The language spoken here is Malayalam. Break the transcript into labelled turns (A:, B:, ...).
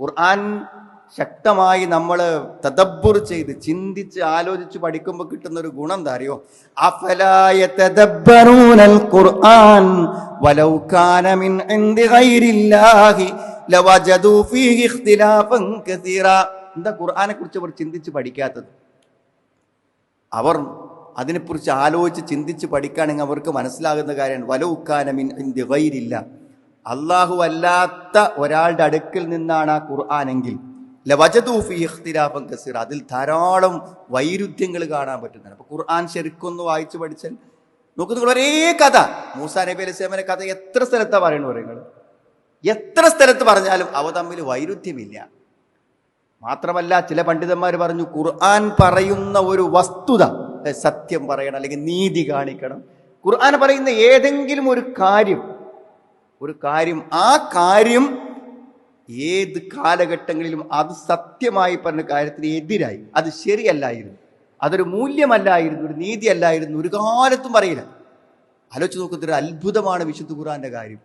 A: ഖുർആൻ ശക്തമായി നമ്മൾ തദബ്ബുർ ചെയ്ത് ചിന്തിച്ച് ആലോചിച്ച് പഠിക്കുമ്പോൾ കിട്ടുന്ന ഒരു ഗുണം എന്താ അറിയോ? ഖുർആൻ വലൗ കാന മിൻ ഇൻദി ഫീഹി ഇഖ്തിലാഫൻ കസീറ. എന്താ ഖുർആനെ കുറിച്ച് അവർ ചിന്തിച്ച് പഠിക്കാത്തത്? അവർ അതിനെക്കുറിച്ച് ആലോചിച്ച് ചിന്തിച്ച് പഠിക്കുകയാണെങ്കിൽ അവർക്ക് മനസ്സിലാകുന്ന കാര്യമാണ് വലൗക്കാനമിൻ ഗൈരില്ല അള്ളാഹു അല്ലാത്ത ഒരാളുടെ അടുക്കിൽ നിന്നാണ് ആ ഖുർആാനെങ്കിൽ. ലവജദൂഫി ഇഖ്തിലാഫൻ കസീർ അതിൽ ധാരാളം വൈരുദ്ധ്യങ്ങൾ കാണാൻ പറ്റുന്നതാണ് അപ്പോൾ ഖുർആൻ ശരിക്കൊന്ന് വായിച്ചു പഠിച്ചാൽ നോക്കൂ നിങ്ങൾ ഒരേ കഥ. മൂസാ നബി അലൈഹി കഥ എത്ര സ്ഥലത്താണ് പറയുന്നത് പറയുന്നത് എത്ര സ്ഥലത്ത് പറഞ്ഞാലും അവ തമ്മിൽ വൈരുദ്ധ്യമില്ല. മാത്രമല്ല ചില പണ്ഡിതന്മാർ പറഞ്ഞു ഖുർആൻ പറയുന്ന ഒരു വസ്തുത സത്യം പറയണം അല്ലെങ്കിൽ നീതി കാണിക്കണം. ഖുർആൻ പറയുന്ന ഏതെങ്കിലും ഒരു കാര്യം ഒരു കാര്യം ആ കാര്യം ഏത് കാലഘട്ടങ്ങളിലും അത് സത്യമായി പറഞ്ഞ കാര്യത്തിന് എതിരായി. അത് ശരിയല്ലായിരുന്നു. അതൊരു മൂല്യമല്ലായിരുന്നു ഒരു നീതി അല്ലായിരുന്നു ഒരു കാലത്തും പറയില്ല. ആലോചിച്ച് നോക്കുന്നൊരു അത്ഭുതമാണ് വിശുദ്ധ ഖുറാന്റെ കാര്യം.